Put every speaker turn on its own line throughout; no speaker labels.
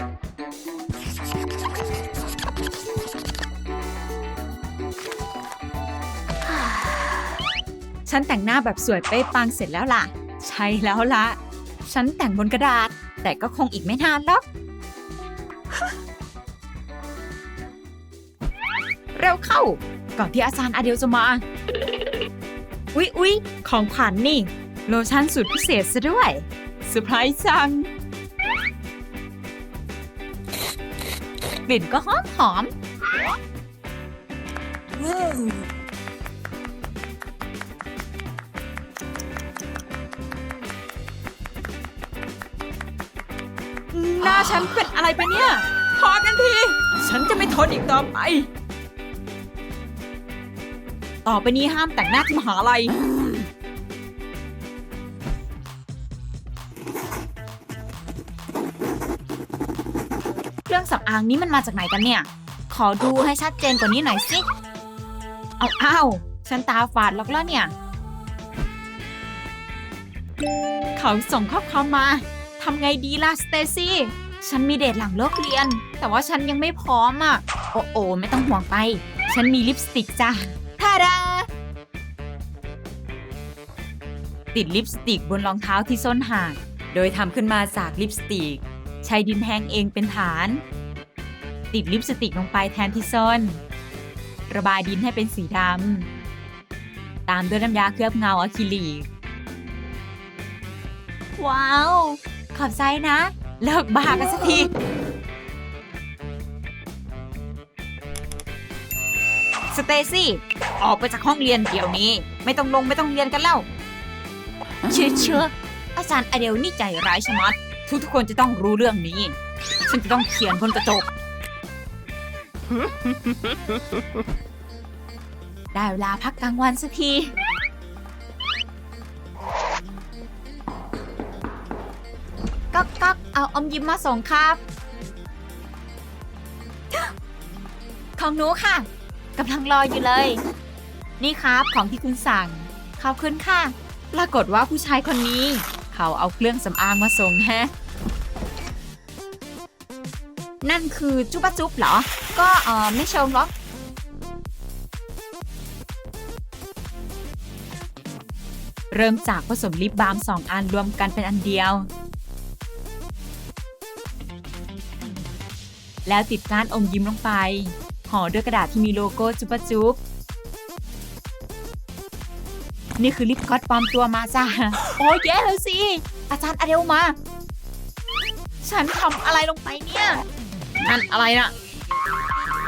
ฉันแต่งหน้าแบบสวยเป๊ะปังเสร็จแล้วล่ะ ใช่แล้วละฉันแต่งบนกระดาษ แต่ก็คงอีกไม่นานหรอก เร็วเข้า ก่อนที่อาจารย์อเดลจะมา อุ๊ยอุ๊ยของขวัญนนี่ โลชั่นสูตรพิเศษซะด้วยเซอร์ไพรส์จัง กลิ่นก็หอมหอม หน้าฉันเป็นอะไรไปเนี่ย พอกันที ฉันจะไม่ทนอีกต่อไป ต่อไปนี้ห้ามแต่งหน้าที่มหาลัย รื่องสำอางนี้มันมาจากไหนกันเนี่ย ขอดูให้ชัดเจนกว่านี้หน่อยสิ เอาอ้าวฉันตาฝาดแล้วแล้วเนี่ย เขาส่งข้อความมาทำไงดีล่ะสเตซี่ ฉันมีเดทหลังเลิกเรียน แต่ว่าฉันยังไม่พร้อมอะ โอ้โอไม่ต้องห่วงไป ฉันมีลิปสติกจ้ะทาดาติดลิปสติกบนรองเท้าที่ส้นหาดโดยทำขึ้นมาจากลิปสติก ใช้ดินแห้งเองเป็นฐาน ติดลิปสติกลงไปแทนที่ส้นระบายดินให้เป็นสีดำ ตามด้วยน้ำยาเคลือบเงาอะคริลิก ว้าว ขอบใจนะ เลิกบ้ากันสักทีสเตซี่ ออกไปจากห้องเรียนเดี๋ยวนี้ ไม่ต้องลงไม่ต้องเรียนกันแล้ว เชื่อเชื่ออาจารย์อเดลนี่ใจร้ายชะมัด ทุกทุกๆคนจะต้องรู้เรื่องนี้ ฉันจะต้องเขียนบนกระจก ได้เวลาพักกลางวันสักที ก๊อกก๊อกเอาอมยิ้มมาส่งครับ ของหนูค่ะกำลังรออยู่เลย นี่ครับของที่คุณสั่ง ขอบคุณค่ะ ปรากฏว่าผู้ชายคนนี้ เขาเอาเครื่องสำอางมาส่งแฮะ นั่นคือจุ๊บจุ๊บเหรอ ก็เออไม่ชมหรอกเริ่มจากผสมลิปบาล์มสองอันรวมกันเป็นอันเดียว แล้วติดก้านอมยิ้มลงไปห่อด้วยกระดาษที่มีโลโก้จุ๊บจุ๊บ นี่คือลิปกลอดปลอมตัวมาจ้าโอ้ยแย่เลยสิ อาจารย์อเดลมา ฉันทำอะไรลงไปเนี่ย นั่นอะไรนะ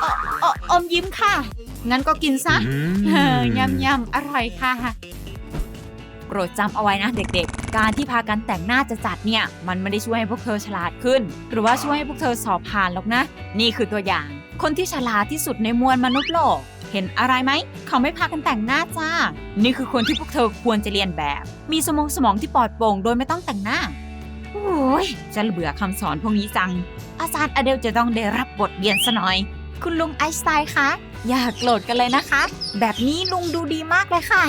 เออเอออมยิ้มค่ะ งั้นก็กินซะเออยำยำอร่อยค่ะ โปรดจำเอาไว้นะเด็กๆ การที่พากันแต่งหน้าจะจัดเนี่ย มันไม่ได้ช่วยให้พวกเธอฉลาดขึ้น หรือว่าช่วยให้พวกเธอสอบผ่านหรอกนะ นี่คือตัวอย่าง คนที่ฉลาดที่สุดในมวลมนุษย์โลก เห็นอะไรไหม เขาไม่พากันแต่งหน้าจ้า นี่คือคนที่พวกเธอควรจะเรียนแบบ มีสมองสมองที่ปลอดโปร่งโดยไม่ต้องแต่งหน้า โอ้ยจะเบื่อคำสอนพวกนี้จัง อาจารย์อเดลจะต้องได้รับบทเรียนซะหน่อย คุณลุงไอน์สไตน์คะ อย่าโกรธกันเลยนะคะ แบบนี้ลุงดูดีมากเลยค่ะ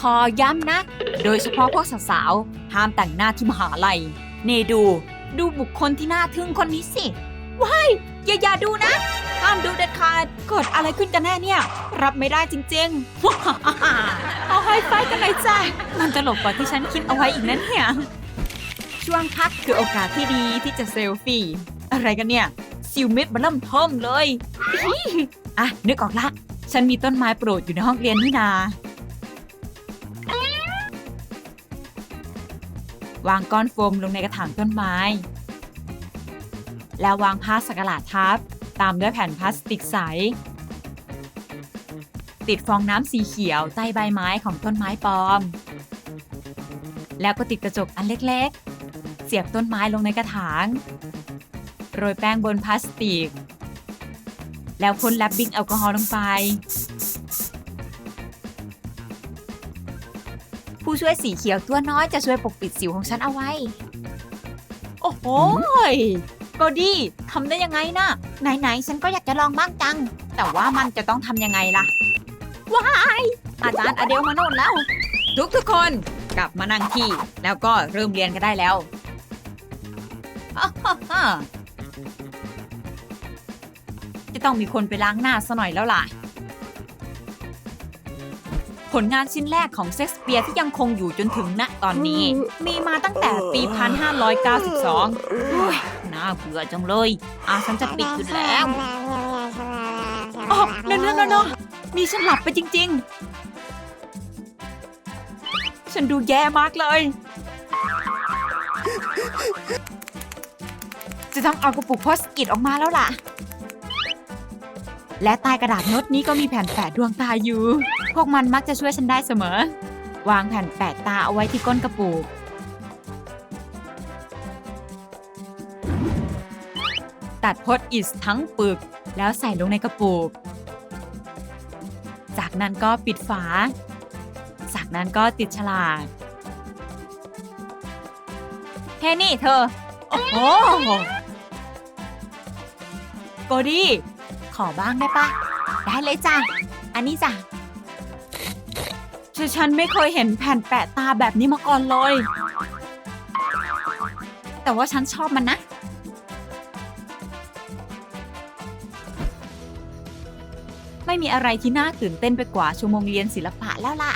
ขอย้ำนะ โดยเฉพาะพวกสาวๆห้ามแต่งหน้าที่มหาลัย เนดู ดูบุคคลที่น่าทึ่งคนนี้สิว้ายอย่าอย่าดูนะ ห้ามดูเด็ดขาดเกิดอะไรขึ้นกันแน่เนี่ย รับไม่ได้จริงๆ เอาไฮไฟกันเลยจ้ะมันตลกกว่าที่ฉันคิดเอาไว้อีกนั้นเนี่ย ช่วงพักคือโอกาสที่ดีที่จะเซลฟี่ อะไรกันเนี่ยซิวเม็ดบลลัมทอมเลยอะนึกออกละ ฉันมีต้นไม้โปรดอยู่ในห้องเรียนนี่นา วางก้อนโฟมลงในกระถางต้นไม้ แล้ววางผ้าสักหลาดทับ ตามด้วยแผ่นพลาสติกใส ติดฟองน้ำสีเขียวใต้ใบไม้ของต้นไม้ปลอม แล้วก็ติดกระจกอันเล็กๆ เสียบต้นไม้ลงในกระถาง โรยแป้งบนพลาสติก แล้วพ่นแลบบิ้งแอลกอฮอล์ลงไป ผู้ช่วยสีเขียวตัวน้อยจะช่วยปกปิดสิวของฉันเอาไว้ โอ้โห ก็ดีทำได้ยังไงนะไหนๆฉันก็อยากจะลองบ้างจัง แต่ว่ามันจะต้องทำยังไงล่ะว้ายอาจารย์อเดลมาโน่นแล้ว ทุกทุกๆคนกลับมานั่งที่ แล้วก็เริ่มเรียนกันได้แล้วฮ่าฮ่าฮ่าจะต้องมีคนไปล้างหน้าซะหน่อยแล้วล่ะ ผลงานชิ้นแรกของเซ็กสเปียร์ที่ยังคงอยู่จนถึงณตอนนี้ มีมาตั้งแต่ปี 1592โอ้ยน่า เบื่อจังเลยอาฉันจะปิดอยู่แล้วอ๋อเนอะเนอะเนอะนี่ฉันหลับไปจริง ๆ ฉันดูแย่มากเลย จะต้องเอากระปุกโพสต์อิทออกมาแล้วล่ะ และใต้กระดาษโน้ตนี้ก็มีแผ่นแปะดวงตาอยู่ พวกมันมักจะช่วยฉันได้เสมอ วางแผ่นแปะตาเอาไว้ที่ก้นกระปุก ตัดพสต์อิททั้งปึก แล้วใส่ลงในกระปุก จากนั้นก็ปิดฝา จากนั้นก็ติดฉลากเฮ้นี่เธอ โอ้โหโกดี้ขอบ้างได้ปะ ได้เลยจ้ะ อันนี้จ้ะฉันไม่เคยเห็นแผ่นแปะตาแบบนี้มาก่อนเลย แต่ว่าฉันชอบมันนะ ไม่มีอะไรที่น่าตื่นเต้นไปกว่าชั่วโมงเรียนศิลปะแล้วล่ะ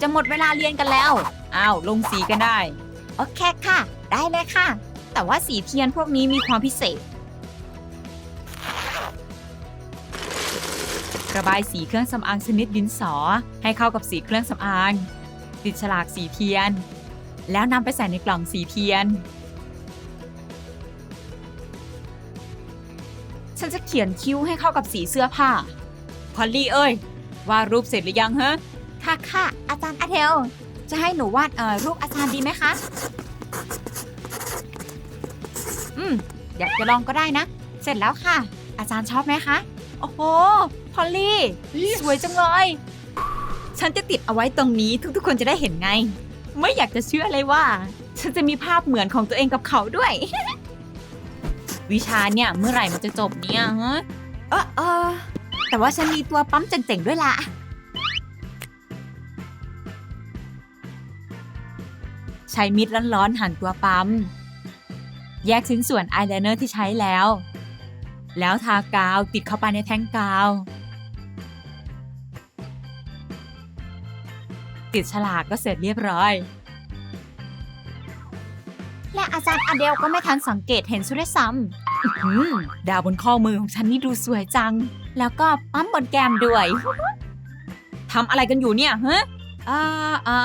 จะหมดเวลาเรียนกันแล้ว อ้าว ลงสีกันได้ โอเคค่ะ ได้เลยค่ะ แต่ว่าสีเทียนพวกนี้มีความพิเศษ ระบายสีเครื่องสำอางชนิดดินสอ ให้เข้ากับสีเครื่องสำอาง ติดฉลากสีเทียน แล้วนำไปใส่ในกล่องสีเทียน ฉันจะเขียนคิ้วให้เข้ากับสีเสื้อผ้า พอลลี่เอ้ยวาดรูปเสร็จหรือยังฮะ ค่ะค่ะ อาจารย์อาเทล จะให้หนูวาดเอ่อรูปอาจารย์ดีไหมคะ อืม อยากจะลองก็ได้นะ เสร็จแล้วค่ะ อาจารย์ชอบไหมคะ โอ้โห พอลลี่ สวยจังเลย ฉันจะติดเอาไว้ตรงนี้ทุกๆ คนจะได้เห็นไง ไม่อยากจะเชื่อเลยว่า ฉันจะมีภาพเหมือนของตัวเองกับเขาด้วย วิชาเนี่ยเมื่อไหร่มันจะจบเนี่ยฮะเออเออแต่ว่าฉันมีตัวปั๊มเจ๋งๆด้วยล่ะ ใช้มีดร้อนๆหั่นตัวปั๊ม แยกชิ้นส่วนอายไลเนอร์ที่ใช้แล้ว แล้วทากาวติดเข้าไปในแท่งกาว ติดฉลากก็เสร็จเรียบร้อย จารย์อเดลก็ไม่ทันสังเกตเห็นสุดด้วยซ้ำอื้อหือดาวบนข้อมือของฉันนี่ดูสวยจัง แล้วก็ปั๊มบนแก้มด้วยทำอะไรกันอยู่เนี่ยฮะอ่าอ่า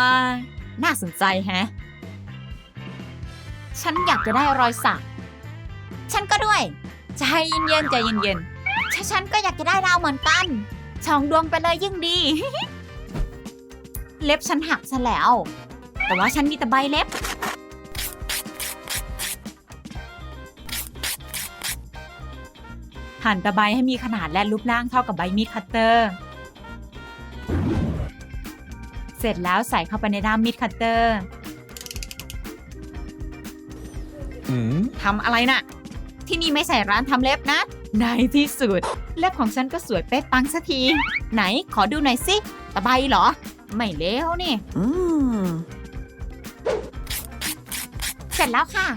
น่าสนใจแฮะ ฉันอยากจะได้รอยสัก ฉันก็ด้วย ใจเย็นๆใจเย็นๆฉันฉันก็อยากจะได้ดาวเหมือนกันช่องดวงไปเลยยิ่งดี เล็บฉันหักซะแล้ว แต่ว่าฉันมีแต่ใบเล็บ หั่นตะไบให้มีขนาดและรูปร่างเท่ากับใบมีดคัตเตอร์ เสร็จแล้วใส่เข้าไปในด้ามมีดคัตเตอร์
Mm?
ทำอะไรน่ะ ที่นี่ไม่ใส่ร้านทำเล็บนะในที่สุด เล็บของฉันก็สวยเป๊ะปังสักที ไหนขอดูหน่อยสิตะไบเหรอ ไม่เลวนี่
Mm.
เสร็จแล้วค่ะ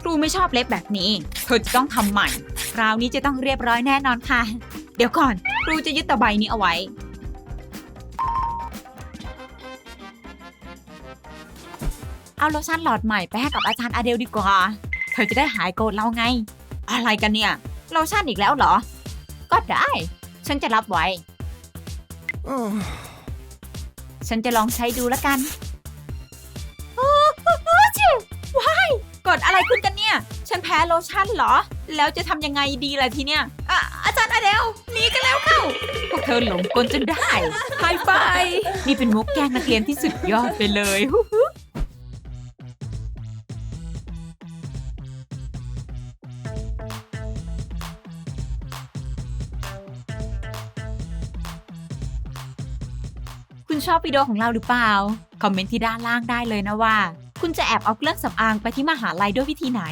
ครูไม่ชอบเล็บแบบนี้ เธอจะต้องทำใหม่ คราวนี้จะต้องเรียบร้อยแน่นอนค่ะ เดี๋ยวก่อน ครูจะยึดตะไบนี้เอาไว้ เอาโลชั่นหลอดใหม่ไปให้กับอาจารย์อเดลดีกว่า เธอจะได้หายโกรธเราไง อะไรกันเนี่ย โลชั่นอีกแล้วเหรอ ก็ได้ ฉันจะรับไว้ ฉันจะลองใช้ดูแล้วกัน โอ้โหจิวว้ายกดอะไรขึ้นกัน ฉันแพ้โลชั่นเหรอ แล้วจะทำยังไงดีล่ะทีเนี้ยอะอาจารย์อเดลหนีกันแล้วเข้า พวกเธอหลงกลจนได้ไฮไฟนี่เป็นมุกแกล้งนักเรียนที่สุดยอดไปเลยฮู้ฮู้คุณชอบวิดีโอของเราหรือเปล่า คอมเมนต์ที่ด้านล่างได้เลยนะว่า คุณจะแอบเอาเครื่องสำอางไปที่มหาลัยด้วยวิธีไหน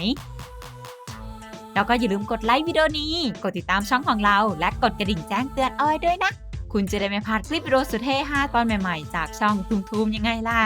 แล้วก็อย่าลืมกดไลค์วิดีโอนี้ กดติดตามช่องของเรา และกดกระดิ่งแจ้งเตือนเอาไว้ด้วยนะ คุณจะได้ไม่พลาดคลิปวิดีโอสุดเท่5ตอนใหม่ๆ จากช่องทุมทุมยังไงล่ะ